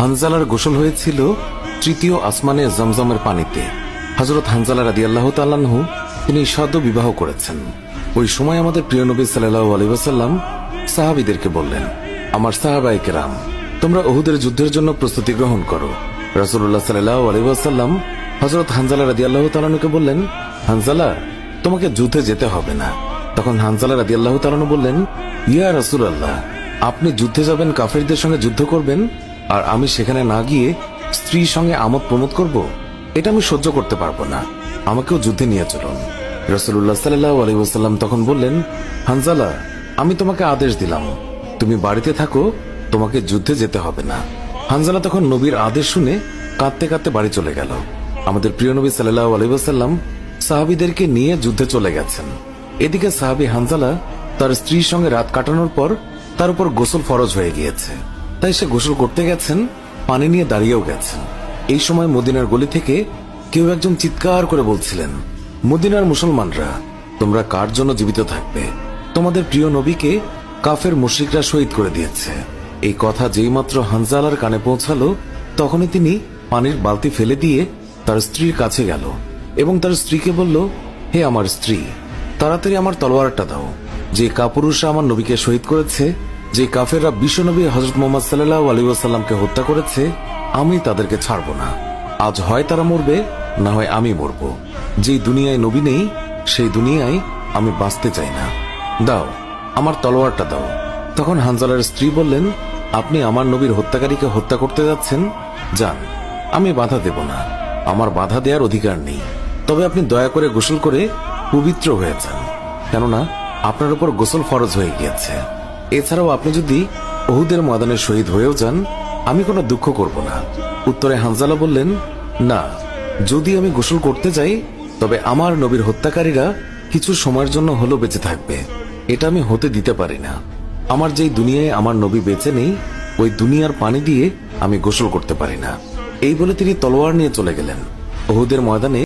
হানজালার গোসল হয়েছিল তৃতীয় আসমানে জমজমের পানিতে। হজরত হানজালা রাদি আল্লাহ তাল্লাহু তিনি সদ্য বিবাহ করেছেন। ওই সময় আমাদের প্রিয় নবী সাল্লাহ আলী ওয়াসাল্লাম সাহাবিদেরকে বললেন, আমার সাহাবাই কেরাম, তোমরা ওহুদের যুদ্ধের জন্য প্রস্তুতি গ্রহণ করো। রাসুল্লাহ সাল্লাহ আলী ওয়াসাল্লাম হজরত হানজালা রাদি আল্লাহ তালানুকে বললেন, হানজালা, তোমাকে যুদ্ধে যেতে হবে না। তখন হানজালা রাদি আল্লাহ তালানু বললেন, ইয়া রাসুল আল্লাহ আপনি যুদ্ধে যাবেন, কাফেরদের সঙ্গে যুদ্ধ করবেন আর আমি সেখানে না গিয়ে স্ত্রীর সঙ্গে আমোদ প্রমোদ করব, এটা আমি সহ্য করতে পারব না। আমাকেও যুদ্ধে নিয়ে চলুন। রসুল্লাহ সাল্লাহ তখন বললেন, হানজালা, আমি তোমাকে আদেশ দিলাম, তুমি বাড়িতে থাকো, তোমাকে যুদ্ধে যেতে হবে না। হানজালা তখন নবীর আদেশ শুনে কাঁদতে কাঁদতে বাড়ি চলে গেল। আমাদের প্রিয় নবী সাল্লাহ আলী ওসাল্লাম সাহাবিদেরকে নিয়ে যুদ্ধে চলে গেছেন। এদিকে সাহাবি হানজালা তার স্ত্রীর সঙ্গে রাত কাটানোর পর তার উপর গোসল ফরজ হয়ে গিয়েছে। তাই সে গোসল করতে গেছেন, পানি নিয়ে দাঁড়িয়েও গেছেন। এই সময় মদিনার গলি থেকে কেউ একজন চিৎকার করে বলছিলেন, মদিনার মুসলমানরা, তোমরা কার জন্য জীবিত থাকবে? তোমাদের প্রিয় নবীকে কাফের মুশরিকরা শহীদ করে দিয়েছে। এই কথা যেইমাত্র হানজালার কানে পৌঁছালো, তখনই তিনি পানির বালতি ফেলে দিয়ে তার স্ত্রীর কাছে গেল এবং তার স্ত্রীকে বলল, হে আমার স্ত্রী, তাড়াতাড়ি আমার তলোয়ারটা দাও। যে কাপুরুষরা আমার নবীকে শহীদ করেছে যে কাফেররা বিশ্বনবী হজরত মোহাম্মদ সাল্লাহ আলী ওয়াসাল্লামকে হত্যা করেছে, আমি তাদেরকে ছাড়ব না। আজ হয় তারা মরবে, না হয় আমি মরব। যে দুনিয়ায় নবী নেই, সেই দুনিয়ায় আমি বাঁচতে চাই না। দাও, আমার তলোয়ারটা দাও। তখন হানজালার স্ত্রী বললেন, আপনি আমার নবীর হত্যাকারীকে হত্যা করতে যাচ্ছেন? যান, আমি বাধা দেব না। আমার বাধা দেওয়ার অধিকার নেই। তবে আপনি দয়া করে গোসল করে পবিত্র হয়ে যান। কেননা, আপনার উপর গোসল ফরজ হয়ে গিয়েছে। এছাড়াও আপনি যদি ওহুদের ময়দানে শহীদ হয়েও যান, আমি কোনো দুঃখ করব না। উত্তরে হানজালা বললেন, না, যদি আমি গোসল করতে যাই, তবে আমার নবীর হত্যাকারীরা কিছু সময়ের জন্য হলো বেঁচে থাকবে। এটা আমি হতে দিতে পারি না। আমার যেই দুনিয়ায় আমার নবী বেঁচে নেই, ওই দুনিয়ার পানি দিয়ে আমি গোসল করতে পারি না। এই বলে তিনি তলোয়ার নিয়ে চলে গেলেন। ওহুদের ময়দানে